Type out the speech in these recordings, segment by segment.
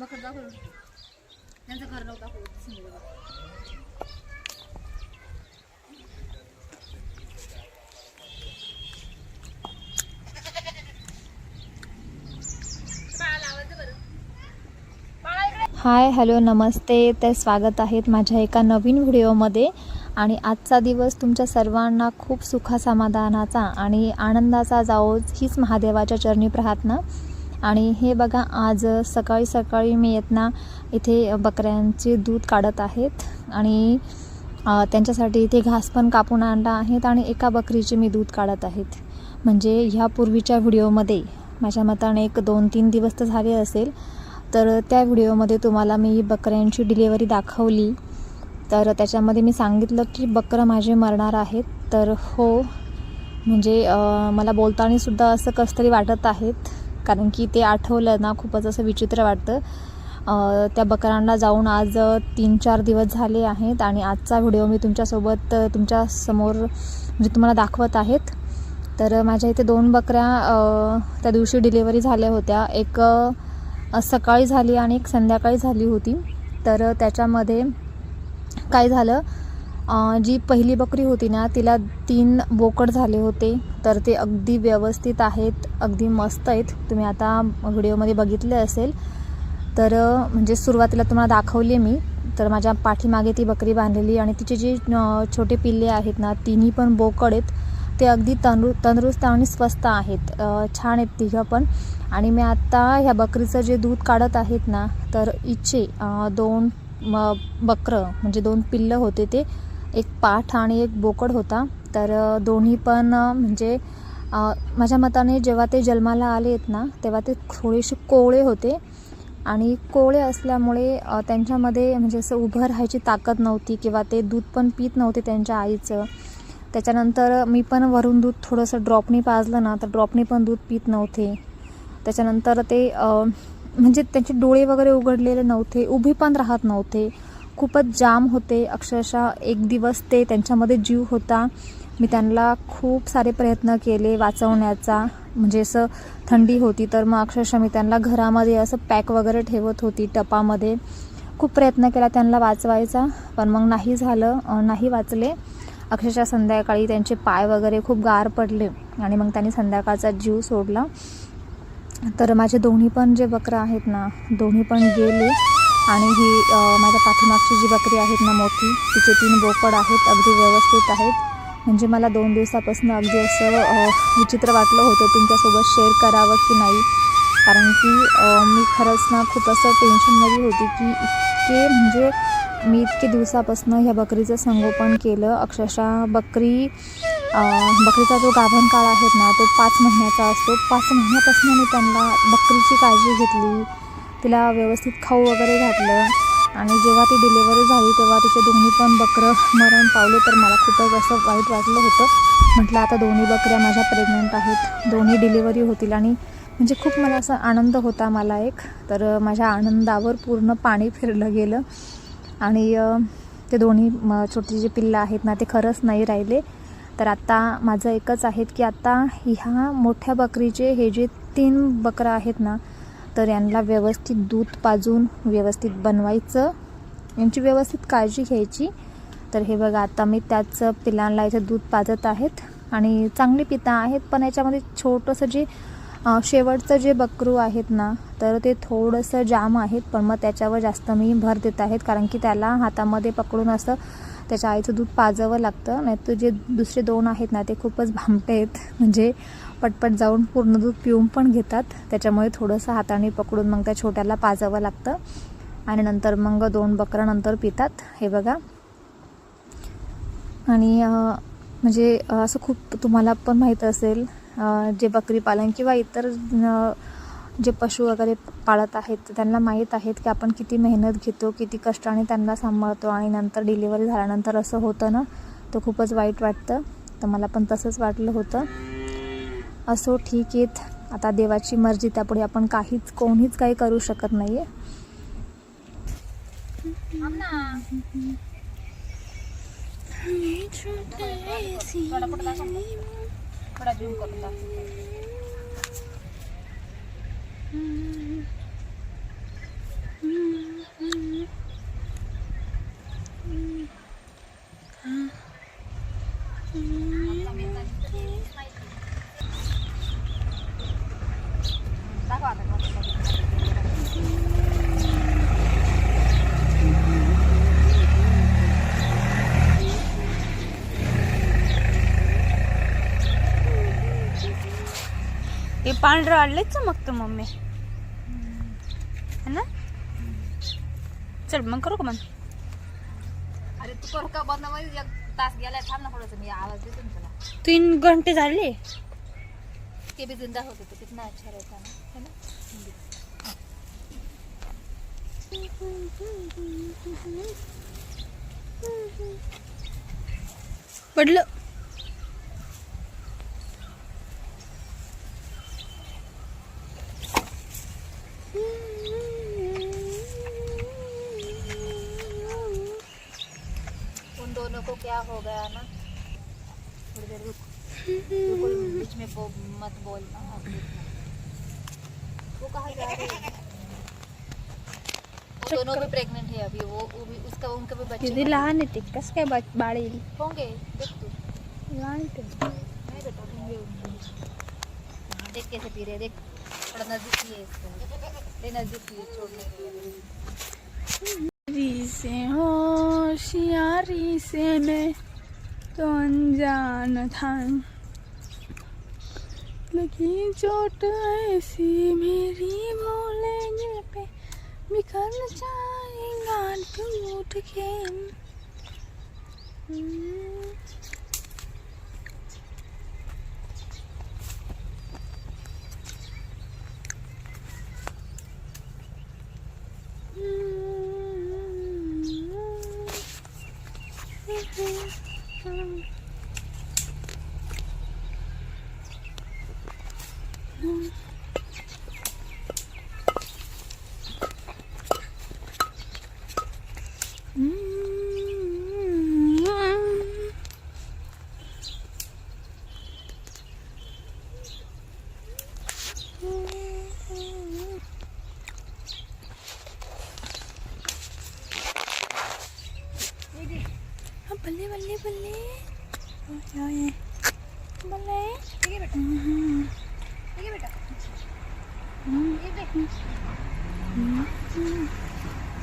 मखर दाखव. त्यांचं घर नव्हतं दाखव सिंधुदुर्ग. हाय हॅलो नमस्ते. तर स्वागत आहेत माझ्या एका नवीन व्हिडिओमध्ये. आणि आजचा दिवस तुमच्या सर्वांना खूप सुखा समाधानाचा आणि आनंदाचा जाओ हीच महादेवाच्या चरणी प्रार्थना. आणि हे बघा आज सकाळी सकाळी मी येतना इथे बकऱ्यांचे दूध काढत आहेत आणि त्यांच्यासाठी इथे घास पण कापून आणला आहेत आणि एका बकरीचे मी दूध काढत आहेत. म्हणजे ह्या पूर्वीच्या व्हिडिओमध्ये माझ्या मताने एक दोन तीन दिवस तर झाले असेल तर त्या व्हिडिओमध्ये तुम्हाला मी बकऱ्यांची डिलेवरी दाखवली. तर त्याच्यामध्ये मी सांगितलं की बकरं माझे मरणार आहेत. तर हो म्हणजे मला बोलताना सुद्धा असं कसं तरी वाटत आहेत. कारण की ते आठवलं ना खूपच असं विचित्र वाटतं. त्या बकरांना जाऊन आज तीन चार दिवस झाले आहेत आणि आजचा व्हिडिओ मी तुमच्यासोबत तुमच्यासमोर म्हणजे तुम्हाला दाखवत आहेत. तर माझ्या इथे दोन बकऱ्या त्या दिवशी डिलेवरी झाल्या होत्या. एक सकाळी झाली आणि एक संध्याकाळी झाली होती. तर त्याच्यामध्ये काय झालं? जी पहिली बकरी होती ना तिला तीन बोकड झाले होते. तर ते अगदी व्यवस्थित आहेत अगदी मस्त आहेत. तुम्ही आता व्हिडिओमध्ये बघितले असेल. तर म्हणजे सुरुवातीला तुम्हाला दाखवली मी. तर माझ्या पाठीमागे ती बकरी बांधलेली आणि तिचे जे छोटे पिल्ले आहेत ना तिन्ही पण बोकड आहेत. ते अगदी तंदु तंदुरुस्त आणि स्वस्त आहेत. छान आहेत तिघं पण. आणि मी आत्ता ह्या बकरीचं जे दूध काढत आहेत ना तर इचे दोन म बकरं म्हणजे दोन पिल्लं होते ते. एक पाठ आणि एक बोकड होता. तर दोन्ही पण म्हणजे माझ्या मताने जेव्हा ते जन्माला आले आहेत ना तेव्हा ते थोडेसे कोवळे होते. आणि कोवळे असल्यामुळे त्यांच्यामध्ये म्हणजे असं उभं राहायची ताकद नव्हती किंवा ते दूध पण पित नव्हते त्यांच्या आईचं. त्याच्यानंतर मी पण वरून दूध थोडंसं ड्रॉपनी पाजलं ना तर ड्रॉपनी पण दूध पित नव्हते. त्याच्यानंतर ते म्हणजे त्यांचे डोळे वगैरे उघडलेले नव्हते उभे पण राहत नव्हते. खूपच जाम होते. अक्षरशः एक दिवस ते त्यांच्यामध्ये जीव होता. मी त्यांना खूप सारे प्रयत्न केले वाचवण्याचा. म्हणजे असं थंडी होती तर मग अक्षरशः मी त्यांना घरामध्ये असं पॅक वगैरे ठेवत होती टपामध्ये. खूप प्रयत्न केला त्यांना वाचवायचा पण मग नाही झालं नाही वाचले. अक्षरशः संध्याकाळी त्यांचे पाय वगैरे खूप गार पडले आणि मग त्यांनी संध्याकाळचा जीव सोडला. तर माझे दोन्ही पण जे बकरं आहेत ना दोन्ही पण गेले. आणि ही माझ्या पाठीमागची जी बकरी आहेत ना मोठी तिचे तीन बोकड आहेत अगदी व्यवस्थित आहेत. म्हणजे मला दोन दिवसापासून अगदी असं विचित्र वाटलं होतं तुमच्यासोबत शेअर करावं की नाही. कारण की मी खरंच ना खूप असं टेन्शनमध्ये होती की इतके म्हणजे मी इतके दिवसापासून ह्या बकरीचं संगोपन केलं. अक्षरशः बकरी बकरीचा जो गाभण काळ आहे ना तो पाच महिन्याचा असतो. पाच महिन्यापासून मी त्यांना बकरीची काळजी घेतली. तिला व्यवस्थित खाऊ वगैरे घातलं. आणि जेव्हा ती डिलेवरी झाली तेव्हा तिचे दोन्ही पण बकरं मरण पावले तर मला खूपच असं वाईट वाटलं होतं. म्हटलं आता दोन्ही बकऱ्या माझ्या प्रेग्नंट आहेत. दोन्ही डिलिव्हरी होतील. आणि म्हणजे खूप मला असा आनंद होता मला एक. तर माझ्या आनंदावर पूर्ण पाणी फिरलं गेलं. आणि ते दोन्ही म छोटे जे पिल्लं आहेत ना ते खरंच नाही राहिले. तर आत्ता माझं एकच आहेत की आत्ता ह्या मोठ्या बकरीचे हे जे तीन बकरं आहेत ना तर यांना व्यवस्थित दूध पाजून व्यवस्थित बनवायचं. यांची व्यवस्थित काळजी घ्यायची. तर हे बघा आता मी त्याच पिलांना इथे दूध पाजत आहेत. आणि चांगली पिता आहेत पण याच्यामध्ये छोटंसं जे शेवटचं जे बकरू आहेत ना तर ते थोडंसं जाम आहेत. पण मग त्याच्यावर जास्त मी भर देत आहेत कारण की त्याला हातामध्ये पकडून असं त्याच्या आईचं दूध पाजावं लागतं. नाही तर जे दुसरे दोन आहेत ना ते खूपच भामटे आहेत. म्हणजे पटपट जाऊन पूर्ण दूध पिऊन पण घेतात. त्याच्यामुळे थोडंसं हाताने पकडून मग त्या छोट्याला पाजावं लागतं. आणि नंतर मग दोन बकरं नंतर पितात. हे बघा. आणि म्हणजे असं खूप तुम्हाला पण माहीत असेल. जे बकरी पालन किंवा इतर जे पशु वगैरे पाळत आहेत त्यांना माहीत आहेत की आपण किती मेहनत घेतो किती कष्टाने त्यांना सांभाळतो आणि नंतर डिलिव्हरी झाल्यानंतर असं होतं ना तर खूपच वाईट वाटतं. तर मला पण तसंच वाटलं होतं. असो ठीक आहेत. आता देवाची मर्जी त्यापुढे आपण काहीच कोणीच काही करू शकत नाही आहे. थोडा पुढं पांढरं आलंच चमकतं मम्मी. है ना? चल मग करू का मग? अरे तू कर का? बंद एक तास गेलाय थांब ना थोडस मी आवाज देतो ना तुला. तीन घंटे झाले. ते भी जिंदा होते तो कितना अच्छा रहता ना है ना? पडलं. उन दोनों को क्या हो गया ना? थोड़ी देर रुक। बिल्कुल बीच में बो, मत बोलना वो कहाँ जा रही है? दोनों भी प्रेग्नेंट है अभी वो, वो भी उसका उनके भी बच्चे लहान ते कसं काय बा- बाळ होंगे देख तू। लहान ते. नहीं बेटा होंगे होंगे देख कैसे पी रहे देख। थोड़ा नजीक ही है इसको ले नजदीक से होशियारी से मैं तो अनजान था। लगी चोट ऐसी मेरी बोलेंगे पे बिखर जाएगा टूट के हम्म। हाँ, बल्ले बल्ले बल्ले ओए, ओए। बल्ले ठीक है बेटा हम्म, ठीक है बेटा हम्म,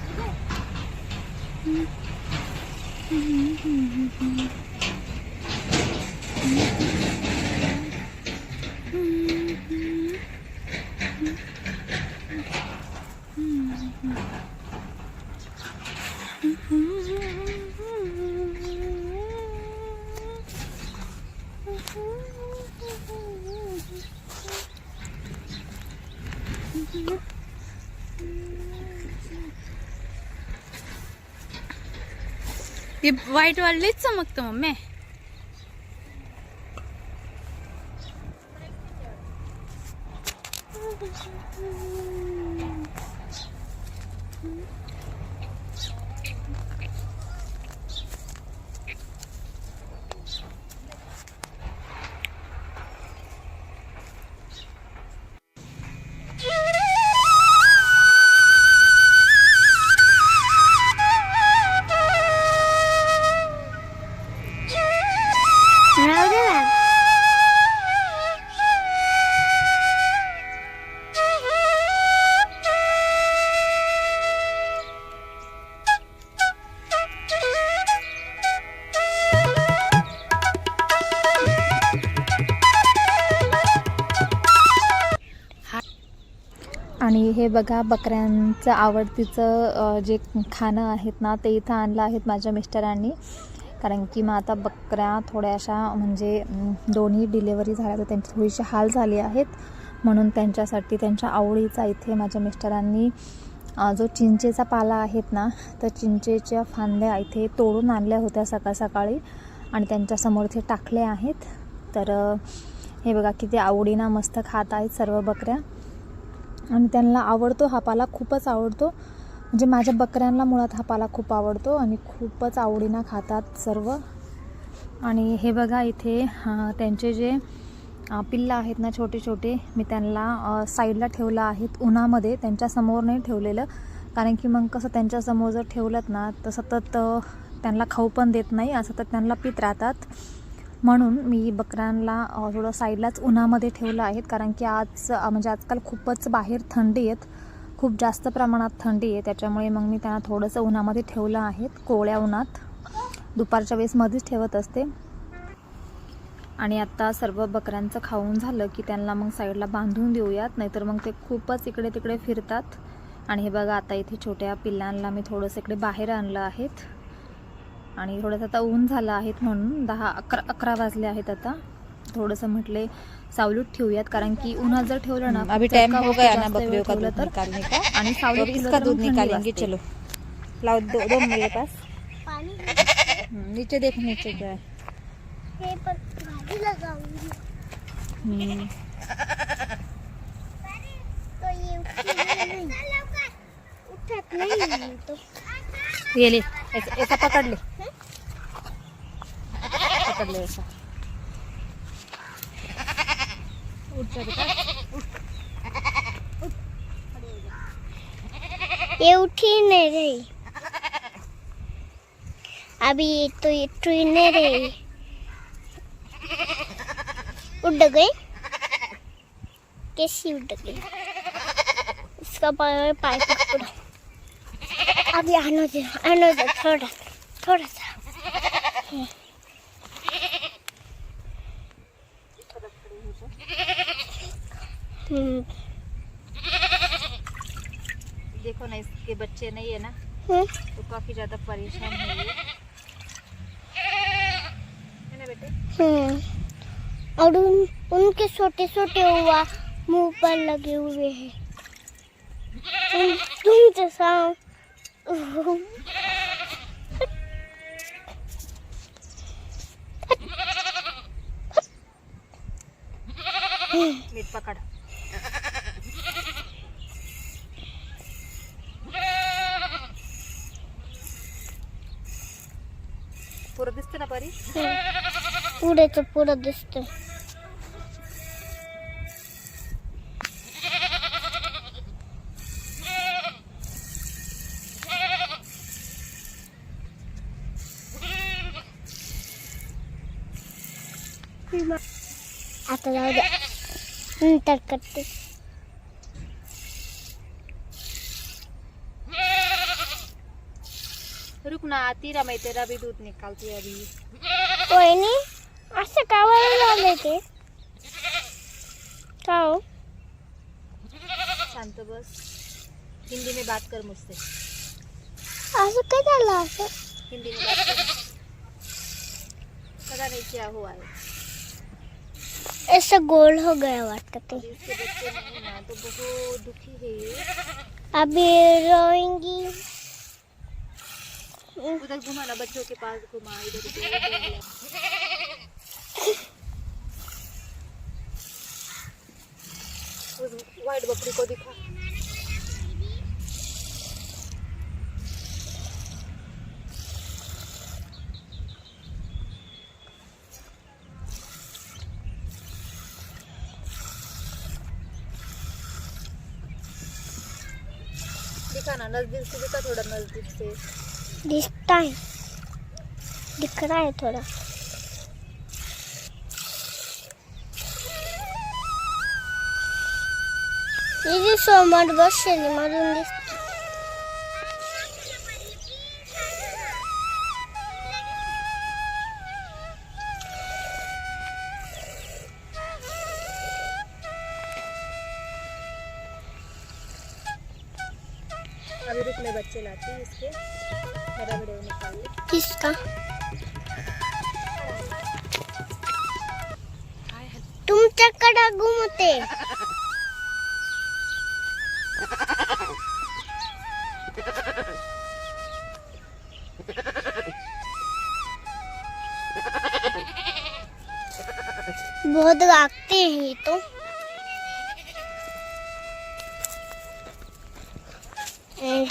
ये देख हम्म। हे व्हाईट वालेच चमकतं मम्मी आणि हे बघा बकऱ्यांचं आवडतीचं जे खाणं आहेत ना ते इथं आणलं आहेत माझ्या मिस्टरांनी. कारण की मग आता बकऱ्या थोड्याशा म्हणजे दोन्ही डिलेवरी झाल्या तर त्यांची थोडीशी हाल झाली आहेत. म्हणून त्यांच्यासाठी त्यांच्या आवडीचा इथे माझ्या मिस्टरांनी जो चिंचेचा पाला आहेत ना तर चिंचेच्या फांद्या इथे तोडून आणल्या होत्या सकाळ सकाळी आणि त्यांच्यासमोर ते टाकले आहेत. तर हे बघा किती आवडीनं मस्त खात आहेत सर्व बकऱ्या. आणि त्यांना आवडतो हा पाला खूपच आवडतो. म्हणजे माझ्या बकऱ्यांना मुळात हा पाला खूप आवडतो. आणि खूपच आवडीनं खातात सर्व. आणि हे बघा इथे त्यांचे जे पिल्लं आहेत ना छोटे छोटे मी त्यांना साईडला ठेवलं आहेत. उन्हामध्ये त्यांच्यासमोर नाही ठेवलेलं. कारण की मग कसं त्यांच्यासमोर जर ठेवलं ना तर सतत त्यांना खाऊ पण देत नाही. असं तर त्यांना पित राहतात. म्हणून मी बकऱ्यांना थोडं साईडलाच उन्हामध्ये ठेवलं आहेत. कारण की आज म्हणजे आजकाल खूपच बाहेर थंडी आहेत. खूप जास्त प्रमाणात थंडी आहे. त्याच्यामुळे मग मी त्यांना थोडंसं उन्हामध्ये ठेवलं आहेत. कोवळ्या उन्हात. दुपारच्या वेळेस मध्येच ठेवत असते. आणि आत्ता सर्व बकऱ्यांचं खाऊन झालं की त्यांना मग साईडला बांधून देऊयात. नाहीतर मग ते खूपच इकडे तिकडे फिरतात. आणि हे बघा आता इथे छोट्या पिल्लांना मी थोडंसं इकडे बाहेर आणलं आहेत. आणि थोडंसं आता ऊन झालं आहेत म्हणून दहा अकरा अकरा वाजले आहेत आता. थोडंसं म्हटले सावलीत ठेवूयात कारण की उन्हात जर ठेवलं ना अभी टाइम हो गया ना बकरियों का दूध निकालने का आणि तो सावलीत इसका दूध निकालेंगे. चलो. लाओ दो दो मेरे पास. हम्म, नीचे देख नीचे क्या है हम्म, ये ले. ऐसा पकड़ ले। पकड़ ले ऐसा। उठ जा बेटा ये उठी नहीं रही। अभी तो ये ट्री नहीं रही। उड़ गई? कैसी उड़ गई? इसका पाय पाय पकड़ो अभी आना दे आना दे थोड़ा थोड़ा सा देखो ना इसके बच्चे नहीं है ना? हम्म। तो काफ़ी ज़्यादा परेशान है ये। है ना बेटे? हम्म। और उन, उनके छोटे छोटे हुआ मुँह पर लगे हुए हैं। तुम तुम जैसा मीठ पकड़. पुरं दिसतं ना परी? पुढे तर पुढं दिसतंय. आता जाऊ द्या नंतर करते रुक ना तेरा भी दूध निकालती अभी. वहिनी असं का बरं झालं ते? का हो? शांत बस. हिंदी में बात कर मुझसे. असं काय झालं असं? हिंदी में बात कर. पता नहीं क्या हुआ है. ऐसा गोल हो गया वाटतं ते. अभी रोएंगी. उधर घुमा ना बच्चों के पास घुमा इधर व्हाइट बकरी को दिखा दिखा ना नजदीक से दिखा थोड़ा नजदीक से दिखता है दिख रहा है थोड़ा. ये जी समोर बसलेली मधून दिसत मैं बच्चे लाती हूँ इसके। मेरा वीडियो निकाल किसका? तुमच्याकडे घुमते ए,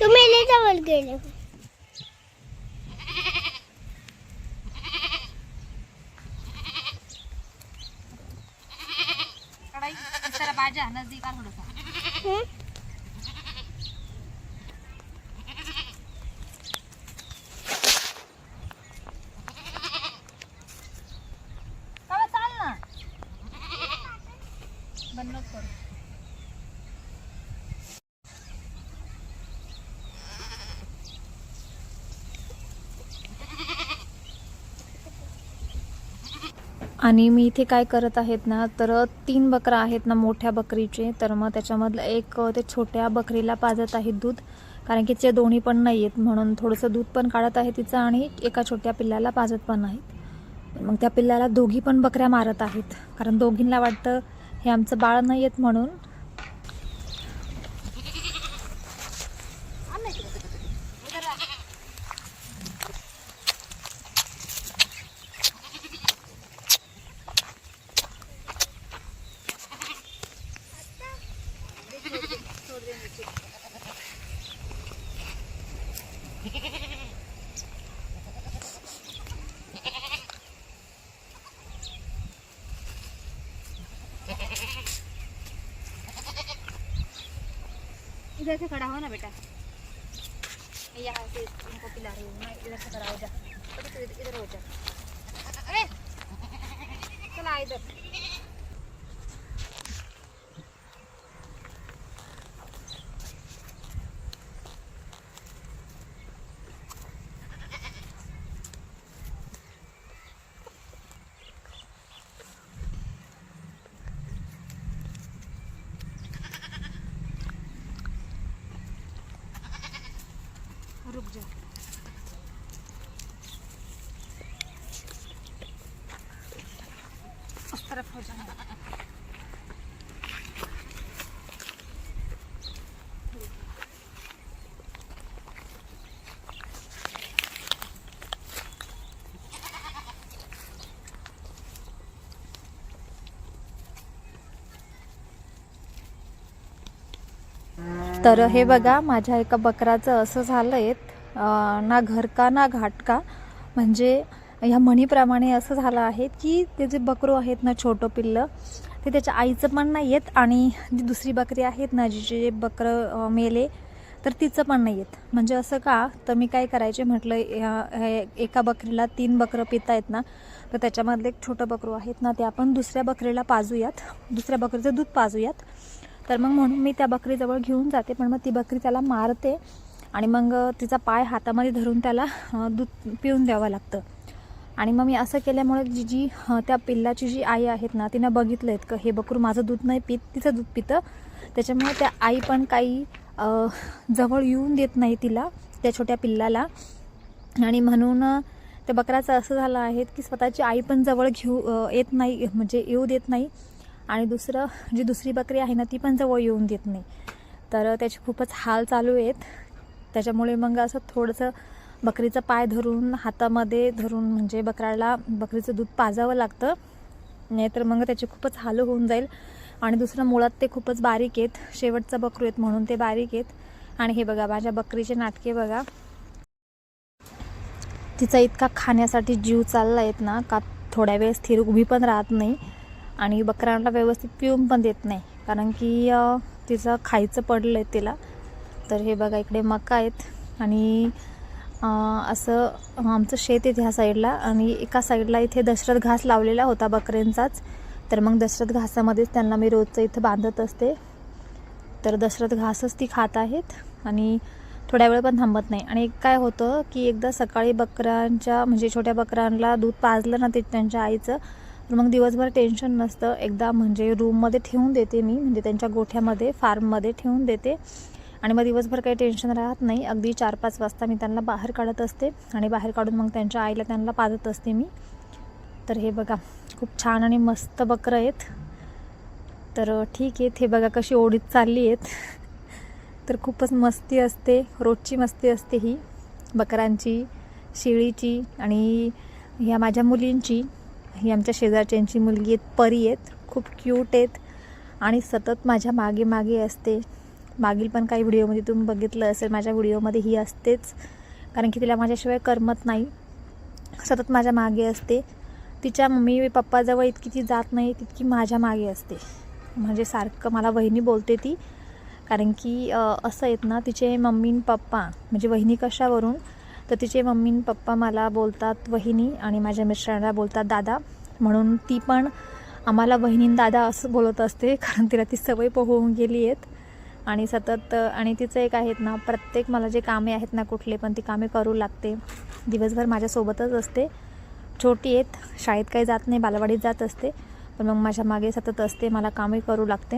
तुम्ही जवळ गेले कढ़ाई इस तरह बाजा नजदीक आ थोड़ा सा हं? बंद नको करू आणि मी इथे काय करत आहेत ना तर तीन बकरा आहेत ना मोठ्या बकरीचे. तर मग त्याच्यामधलं एक ते छोट्या बकरीला पाजत आहेत दूध कारण की ते दोन्ही पण नाही आहेत. म्हणून थोडंसं दूध पण काढत आहे तिचं आणि एका छोट्या पिल्लाला पाजत पण आहेत. मग त्या पिल्लाला दोघी पण बकऱ्या मारत आहेत. कारण दोघींना वाटतं हे आमचं बाळ नाही आहेत म्हणून इधर से खड़ा हो ना बेटा। यहाँ से इनको पिला रही हूँ इधर से खड़ा हो जा। इधर हो जा। चला इधर। उस तरफ हो तर हे बघा माझ्या एका बकराचं असं झालं आहे ना घर का ना घाट का म्हणजे ह्या म्हणीप्रमाणे असं झालं आहे की ते जे बकरू आहेत ना छोटं पिल्लं ते त्याच्या आईचं पण नाही येत आणि जी दुसरी बकरी आहेत ना जी जे बकरं मेले तर तिचं पण नाही येत. म्हणजे असं का तर मी काय करायचे म्हटलं एका बकरीला तीन बकरं पिता आहेत ना तर त्याच्यामधलं एक छोटं बकरू आहेत ना ते आपण दुसऱ्या बकरीला पाजूयात. दुसऱ्या बकरीचं दूध पाजूयात. तर मग म्हणून मी त्या बकरीजवळ घेऊन जाते पण मग ती बकरी त्याला मारते आणि मग तिचा पाय हातामध्ये धरून त्याला दूध पिऊन द्यावं लागतं. आणि मग मी असं केल्यामुळे जी जी त्या पिल्लाची जी आई आहेत ना तिनं बघितलं आहेत का हे बकरू माझं दूध नाही पित तिचं दूध पितं. त्याच्यामुळे त्या आई पण काही जवळ येऊन देत नाही तिला त्या छोट्या पिल्लाला. आणि म्हणून त्या बकराचं असं झालं आहे की स्वतःची आई पण जवळ घेऊ येत नाही म्हणजे येऊ देत नाही. आणि दुसरं जी दुसरी बकरी आहे ना ती पण जवळ येऊन देत नाही. तर त्याचे खूपच हाल चालू आहेत. त्याच्यामुळे मग असं थोडंसं बकरीचं पाय धरून हातामध्ये धरून म्हणजे बकराला बकरीचं दूध पाजावं लागतं. नाहीतर मग त्याचे खूपच हाल होऊन जाईल. आणि दुसरं मुळात ते खूपच बारीक आहेत. शेवटचं बकरू आहेत म्हणून ते बारीक आहेत. आणि हे बघा माझ्या बकरीचे नाटके बघा. तिचा इतका खाण्यासाठी जीव चालला आहेत ना का थोड्या वेळ स्थिर उभी पण राहत नाही. आणि बकऱ्यांना व्यवस्थित पिऊन पण देत नाही. कारण की तिचं खायचं पडलं आहे तिला. तर हे बघा इकडे मका आहेत. आणि असं आमचं शेत आहे ह्या साईडला आणि एका साईडला इथे दशरथ घास लावलेला होता बकऱ्यांचाच. तर मग दशरथ घासामध्येच त्यांना मी रोजचं इथं बांधत असते. तर दशरथ घासच ती खात आहेत आणि थोड्या वेळ पण थांबत नाही. आणि काय होतं की एकदा सकाळी बकऱ्यांच्या म्हणजे छोट्या बकऱ्यांना दूध पाजलं ना ते त्यांच्या आईचं तर मग दिवसभर टेन्शन नसतं. एकदा म्हणजे रूममध्ये ठेवून देते मी म्हणजे त्यांच्या गोठ्यामध्ये फार्ममध्ये ठेवून देते. आणि मग दिवसभर काही टेन्शन राहत नाही. अगदी चार पाच वाजता मी त्यांना बाहेर काढत असते आणि बाहेर काढून मग त्यांच्या आईला त्यांना पाजत असते मी. तर हे बघा खूप छान आणि मस्त बकरं आहेत. तर ठीक आहे हे बघा कशी ओढीत चालली आहेत. तर खूपच मस्ती असते. रोजची मस्ती असते ही. बकरांची शेळीची आणि ह्या माझ्या मुलींची. ही आमच्या शेजारच्यांची मुलगी आहेत परी आहेत. खूप क्यूट आहेत. आणि सतत माझ्या मागे मागे असते. मागील पण काही व्हिडिओमध्ये तुम्ही बघितलं असेल माझ्या व्हिडिओमध्ये ही असतेच. कारण की तिला माझ्याशिवाय करमत नाही. सतत माझ्या मागे असते. तिच्या मम्मी पप्पाजवळ इतकी ती जात नाही तितकी माझ्या मागे असते. म्हणजे सारखं मला वहिनी बोलते ती. कारण की असं आहेत ना तिचे मम्मी पप्पा म्हणजे वहिनी कशावरून? तर तिचे मम्मी पप्पा मला बोलतात वहिनी आणि माझ्या मिस्टरांना बोलतात दादा. म्हणून ती पण आम्हाला बहिणीन दादा असं बोलत असते कारण तिला ती सवय पोहून गेली आहेत. आणि सतत आणि तिचं एक आहेत ना प्रत्येक मला जे कामे आहेत ना कुठले पण ती कामे करू लागते. दिवसभर माझ्यासोबतच असते. छोटी आहेत शाळेत काही जात नाही बालवाडीत जात असते. पण मग माझ्या मागे सतत असते मला कामे करू लागते.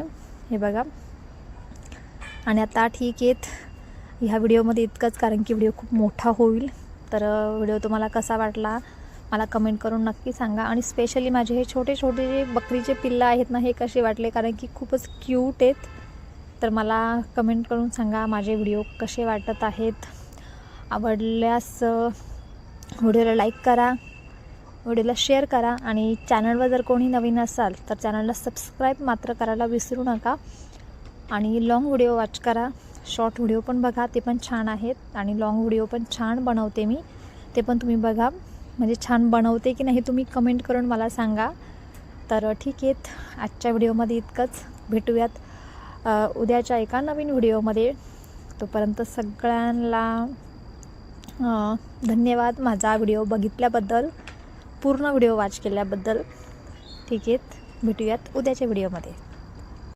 हे बघा. आणि आता ठीक आहेत. ह्या व्हिडिओमध्ये इतकंच कारण की व्हिडिओ खूप मोठा होईल. तर व्हिडिओ तुम्हाला कसा वाटला मला कमेंट करून नक्की सांगा. आणि स्पेशली माझे हे छोटे छोटे जे बकरीचे पिल्लं आहेत ना हे कसे वाटले? कारण की खूपच क्यूट आहेत. तर मला कमेंट करून सांगा माझे व्हिडिओ कसे वाटत आहेत? आवडल्यास व्हिडिओला लाईक करा व्हिडिओला शेअर करा आणि चॅनलवर जर कोणी नवीन असाल तर चॅनलला सबस्क्राईब मात्र करायला विसरू नका. आणि लाँग व्हिडिओ वॉच करा. शॉर्ट व्हिडिओ पण बघा ते पण छान आहेत. आणि लाँग व्हिडिओ पण छान बनवते मी. ते पण तुम्ही बघा. म्हणजे छान बनवते की नाही तुम्ही कमेंट करून मला सांगा. तर ठीक आहेत. आजच्या व्हिडिओमध्ये इतकंच. भेटूयात. उद्याच्या एका नवीन व्हिडिओमध्ये. तोपर्यंत सगळ्यांना धन्यवाद माझा व्हिडिओ बघितल्याबद्दल पूर्ण व्हिडिओ वॉच केल्याबद्दल. ठीक आहेत भेटूयात उद्याच्या व्हिडिओमध्ये.